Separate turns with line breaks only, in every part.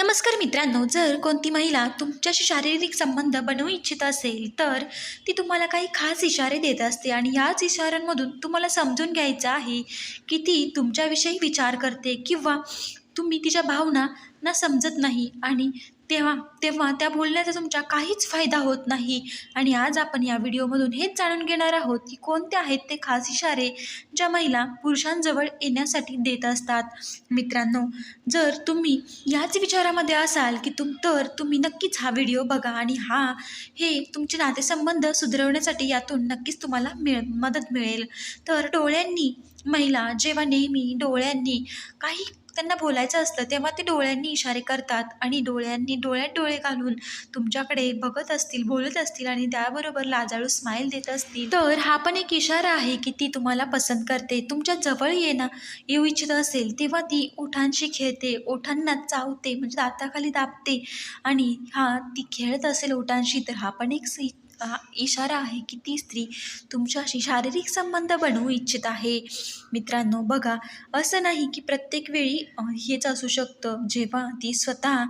नमस्कार मित्रांनो जर कोणती महिला तुमच्याशी शारीरिक संबंध बनवू इच्छित असेल तर ती तुम्हाला काही खास इशारे देत असते आणि याच इशाऱ्यांमधून तुम्हाला समजून घ्यायचं आहे की ती तुमच्याविषयी विचार करते किंवा तुम्ही तिच्या भावना ना समजत नाही आणि तेव्हा तेव्हा त्या बोलण्याचा तुमच्या काहीच फायदा होत नाही. आणि आज आपण या व्हिडिओमधून हेच जाणून घेणार आहोत की कोणते आहेत ते खास इशारे ज्या महिला पुरुषांजवळ येण्यासाठी देत असतात. मित्रांनो जर तुम्ही याच विचारामध्ये असाल की तुम तर तुम्ही नक्कीच हा व्हिडिओ बघा आणि हा हे तुमचे नातेसंबंध सुधारवण्यासाठी यातून नक्कीच तुम्हाला मिळ मदत मिळेल. तर डोळ्यांनी महिला जेव्हा नेहमी डोळ्यांनी काही त्यांना बोलायचं असतं तेव्हा ते डोळ्यांनी इशारे करतात आणि डोळ्यांनी डोळ्यात डोळे घालून तुमच्याकडे बघत असतील बोलत असतील आणि त्याबरोबर लाजाळू स्माईल देत असतील. तर हा पण एक इशारा आहे की ती तुम्हाला पसंत करते. तुमच्या जवळ येणं येऊ इच्छित असेल तेव्हा ती ओठांशी खेळते ओठांना चावते म्हणजे दाताखाली दाबते. आणि हा ती खेळत असेल ओठांशी तर हा पण एक हा इशारा आहे की ती स्त्री तुमच्याशी शारीरिक संबंध बनवू इच्छित आहे. मित्रांनो बघा असं नाही की प्रत्येक वेळी हेच असू शकतं. जेव्हा ती स्वतः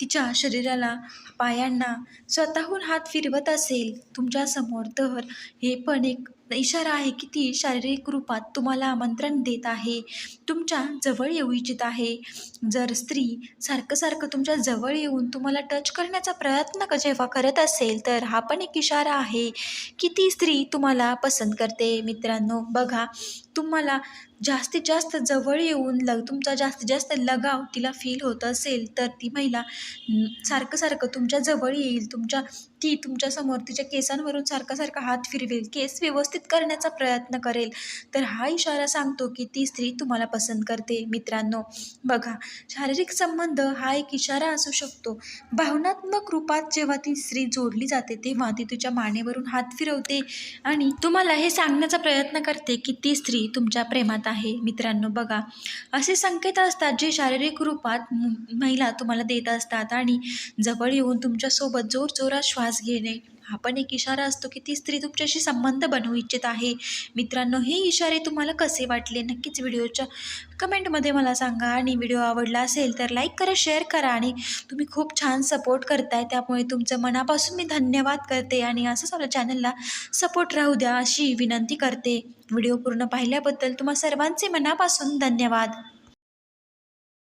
तिच्या शरीराला पायांना स्वतःहून हात फिरवत असेल तुमच्यासमोर तर हे पण एक इशारा आहे की ती शारीरिक रूपात तुम्हाला आमंत्रण देत आहे. तुमच्या जवळ येऊ इच्छित आहे. जर स्त्री सारखं सारखं तुमच्या जवळ येऊन तुम्हाला टच करण्याचा प्रयत्न क- जेव्हा करत असेल तर हा पण एक इशारा आहे की ती स्त्री तुम्हाला पसंत करते. मित्रांनो बघा तुम्हाला जास्तीत जास्त जवळ येऊन लग तुमचा जास्तीत जास्त लगाव तिला फील होत असेल तर ती महिला सारखं सारखं तुमच्या जवळ येईल. तुमच्या ती तुमच्यासमोर तिच्या केसांवरून सारखा सारखा हात फिरवेल. केस व्यवस्थित करण्याचा प्रयत्न करेल. तर हा इशारा सांगतो की ती स्त्री तुम्हाला पसंत करते मित्रांनो. बघा शारीरिक संबंध हा एक इशारा असू शकतो. भावनात्मक रूपात जेव्हा ती स्त्री जोडली जाते तेव्हा ती तुझ्या मानेवरून हात फिरवते आणि तुम्हाला हे सांगण्याचा प्रयत्न करते की ती स्त्री तुमच्या प्रेमात आहे. मित्रांनो बघा. असे संकेत असतात जे शारीरिक रूपात महिला तुम्हाला देत असतात आणि जवळ येऊन तुमच्यासोबत जोर जोरात श्वास घेणे हा पण एक इशारा असतो की ती स्त्री तुमच्याशी संबंध बनवू इच्छित आहे. मित्रांनो हे इशारे तुम्हाला कसे वाटले? नक्कीच व्हिडिओच्या कमेंटमध्ये मला सांगा. आणि व्हिडिओ आवडला असेल तर लाईक करा शेअर करा आणि तुम्ही खूप छान सपोर्ट करताय. त्यामुळे तुमचं मनापासून मी धन्यवाद करते आणि असंच आपल्या चॅनलला सपोर्ट राहू द्या अशी विनंती करते. व्हिडिओ पूर्ण पाहिल्याबद्दल तुम्हा सर्वांचे मनापासून धन्यवाद.